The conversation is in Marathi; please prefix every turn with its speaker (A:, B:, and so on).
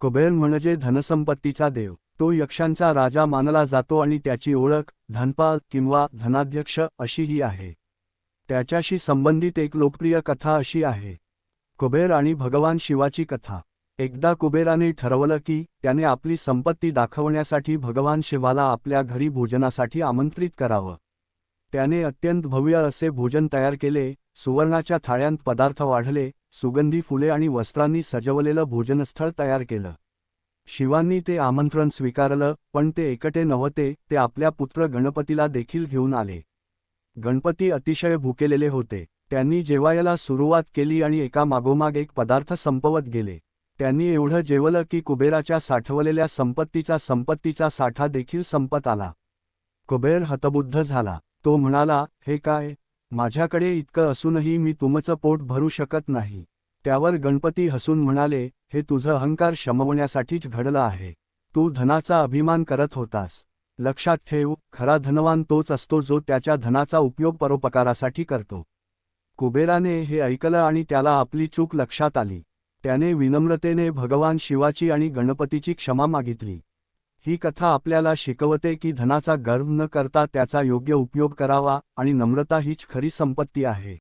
A: कुबेर म्हणजे धनसंपत्तीचा देव. तो यक्षांचा राजा मानला जातो आणि त्याची ओळख धनपाल किंवा धनाध्यक्ष अशीही आहे. त्याच्याशी संबंधित एक लोकप्रिय कथा अशी आहे. कुबेर आणि भगवान शिवाची कथा. एकदा कुबेराने ठरवलं की त्याने आपली संपत्ती दाखवण्यासाठी भगवान शिवाला आपल्या घरी भोजनासाठी आमंत्रित करावं. त्याने अत्यंत भव्य असे भोजन तयार केले सुवर्णाच्या थाळ्यांत पदार्थ वाढले सुगंधी फुले आणि वस्त्रांनी सजवलेलं भोजनस्थळ तयार केलं. शिवांनी ते आमंत्रण स्वीकारलं पण ते एकटे नव्हते ते आपल्या पुत्र गणपतीला देखील घेऊन आले. गणपती अतिशय भुकेलेले होते. त्यांनी जेवायला सुरुवात केली आणि एका मागोमाग एक पदार्थ संपवत गेले. त्यांनी एवढं जेवलं की कुबेराच्या साठवलेल्या संपत्तीचा संपत्तीचा साठा देखील संपत आला. कुबेर हतबुद्ध झाला. तो म्हणाला हे काय? माझ्याकडे इतकं असूनही मी तुमचं पोट भरू शकत नाही. त्यावर गणपती हसून म्हणाले हे तुझं अहंकार शमवण्यासाठीच घडलं आहे. तू धनाचा अभिमान करत होतास. लक्षात ठेव खरा धनवान तोच असतो जो त्याच्या धनाचा उपयोग परोपकारासाठी करतो कुबेराने हे ऐकलं आणि त्याला आपली चूक लक्षात आली. त्याने विनम्रतेने भगवान शिवाची आणि गणपतीची क्षमा मागितली. ही कथा आपल्याला शिकवते की धनाचा गर्व न करता त्याचा योग्य उपयोग करावा आणि नम्रता हीच खरी संपत्ती आहे.